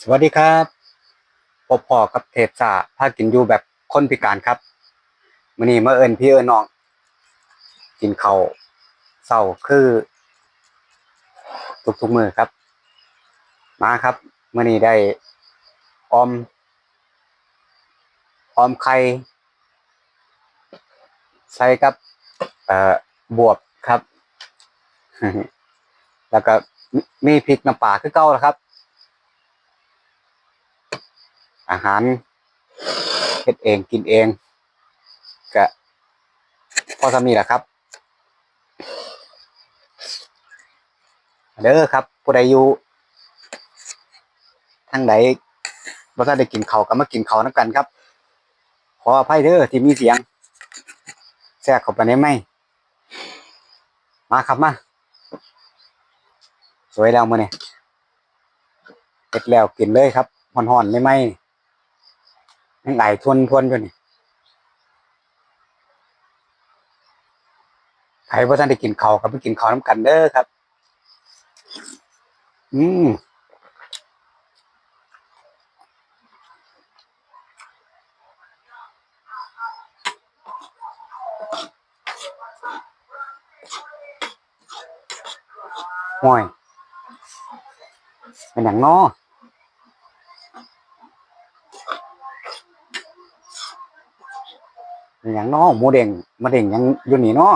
สวัสดีครับพบพอกับเทพซ่าพากินอยู่แบบคนพิการครับมื้อนี้มาเอิ้นพี่เอิ้นน้อง กินเข้าวเช้าคือ ทุกๆมื้อครับ มาครับมื้อนี้ได้ออม ออมไข่ใส่กับ เอ่อบวบครับ แล้วก็มีมีพริกน้ำปลาคือเก่าแล้วครับ อาหารเฮ็ดเองกินเองก็พอสำนีแหละครับ เด้อครับผู้ใดอยู่ทางไหนบ่ทันได้กินข้าวก็มากินข้าวนำกันครับ ขออภัยเด้อที่มีเสียงแทรกเข้าไปในไหมมาครับมาสวยแล้วมื้อนี้เสร็จแล้วกินเลยครับฮ้อนๆไม้ยัง ไหลทวนๆอยู่นี่ใครบ่าทันได้กินเข้าวก็ไปกินเขาวนำกันเด้อครับ อืมห่วยเป็นหยังน้อ เป็นหยังน้อหมูเด้งมาเด้งยังอยู่นี่น้อ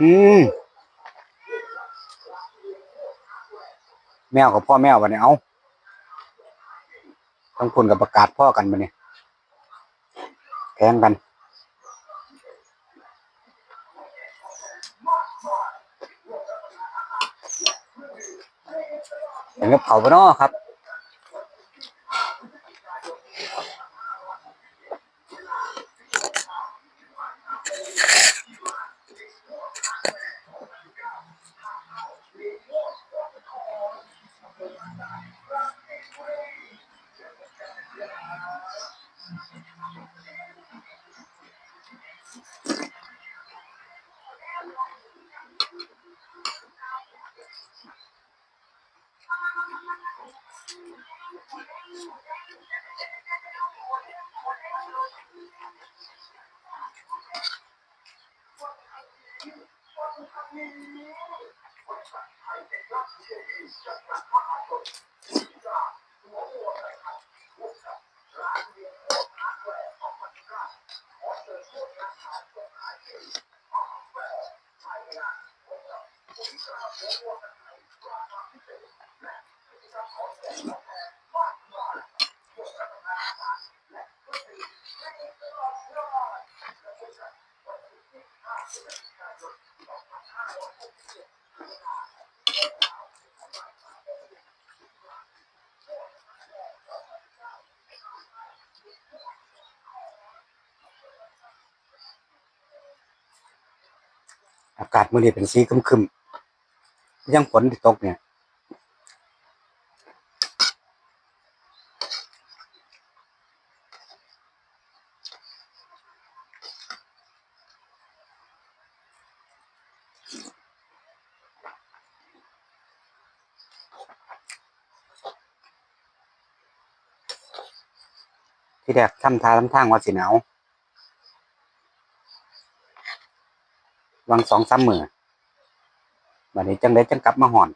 อืมแมวกับพ่อแมวบัดนี้เอาต้องคุณกับประกาศพ่อกันบัดนี้แข่งกัน อย่างกับเขาปะเนาะครับ อากาศมื้อนี้เป็นสีครึมๆ ยังฝนที่ตกเนี่ยที่แรกทำทาทำทางว่าสิหนาววังสองสามมือ บัดนี้จังได้จังกลับมาห่อน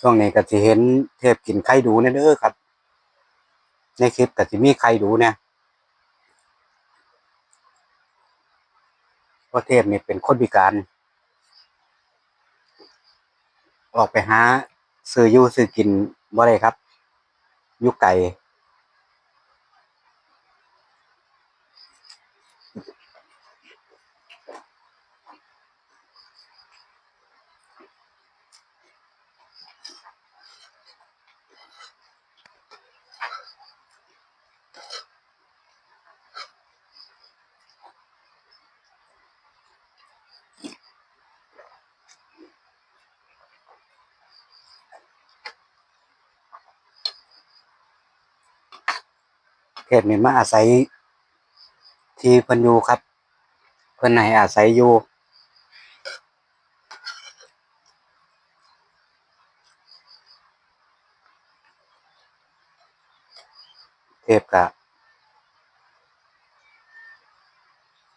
ช่วงนี้ก็สิเห็นเทพกินไข่ดูเนี่ยเด้อครับ ในคลิปก็สิมีไข่ดูเนี่ยเพราะเทพนี่เป็นคนพิการ ออกไปหาซื้ออยู่ซื้อกินบ่ได้ครับ ยุกไก เทพนี่มาอาศัย ที่เพิ่นอยู่ครับ เพิ่นให้อาศัยอยู่เทพก็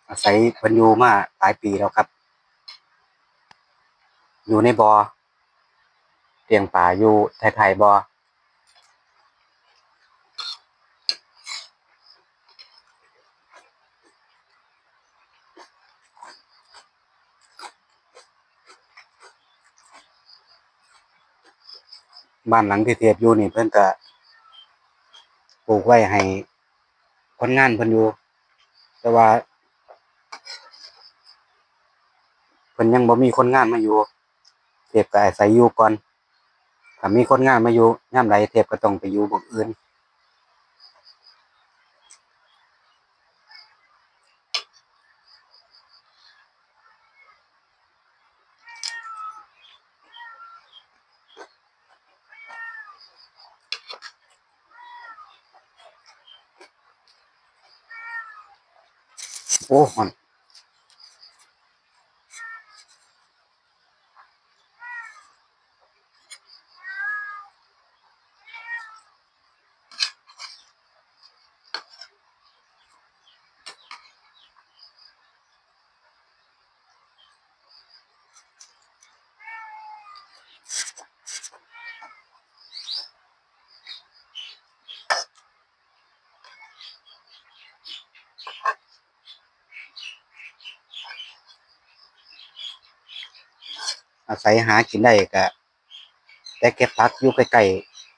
อาศัยเพิ่นอยู่มาหลายปีแล้วครับ อยู่ในบอ่อเลี้ยงปลาอยู่ไท้ายๆบ่อ บ้านหลังที่เทียบอยู่นี่เพิ่นก็ปลูกไว้ให้คนงานเพิ่นอยู่ แต่ว่าเพิ่นยังบ่มีคนงานมาอยู่เทพก็อาศัยอยู่ก่อนถ้ามีคนงานมาอยู่ย่ำไรเทียบก็ต้องไปอยู่หม้องอื่น โอ้ อาศัยหากินได้ก็แต่เก็บพักอยู่ใกล้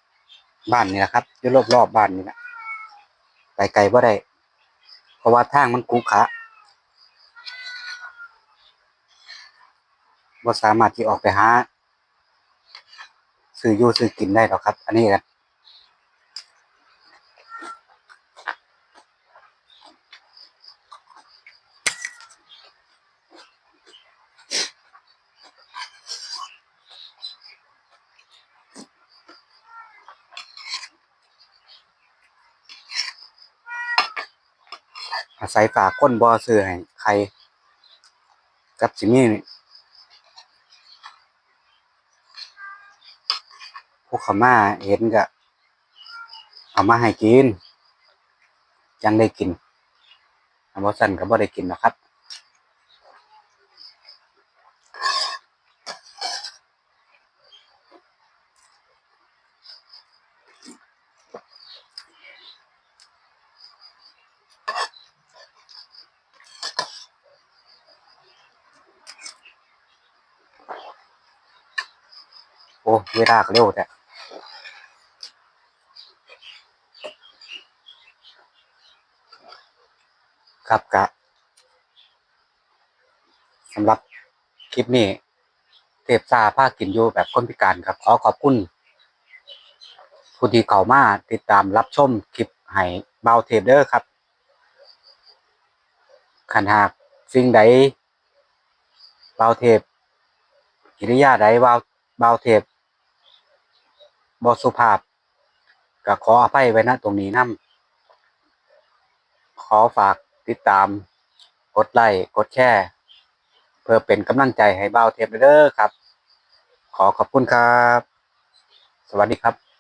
ๆบ้านนี่แหละครับอยู่รอบๆบ้านนี่แหละไกลๆว่าได้ เพราะว่าทางมันคูขะบ่สามารถที่ออกไปหาซื้ออยู่ซื้อกินได้หรอกครับ อันนี้ก็ อาศัยฝากคนบอซื้อให้ใคร กับสิมีพวกเขามาเห็นก็เอามาให้กิน จังได้กินอบอสันก็บ่ได้กินนะครับ โอ้เวลากเร็วแต่ครับกะสำหรับคลิปนี้เทพซาพากินอยู่แบบคนพิการครับ ขอขอบคุณผู้ที่เข้ามาติดตามรับชมคลิปให้เบาเทปเด้อครับขันหากสิ่งใดเบาเทปกิริยาใดเบาเบาเทป บอสุภาพก็ขออภัยไว้นะตรงนี้นํขอฝากติดตาม กดไลค์กดแชร์เพื่อเป็นกำลังใจให้เบาเทปเด้อครับ ขอขอบคุณครับ สวัสดีครับ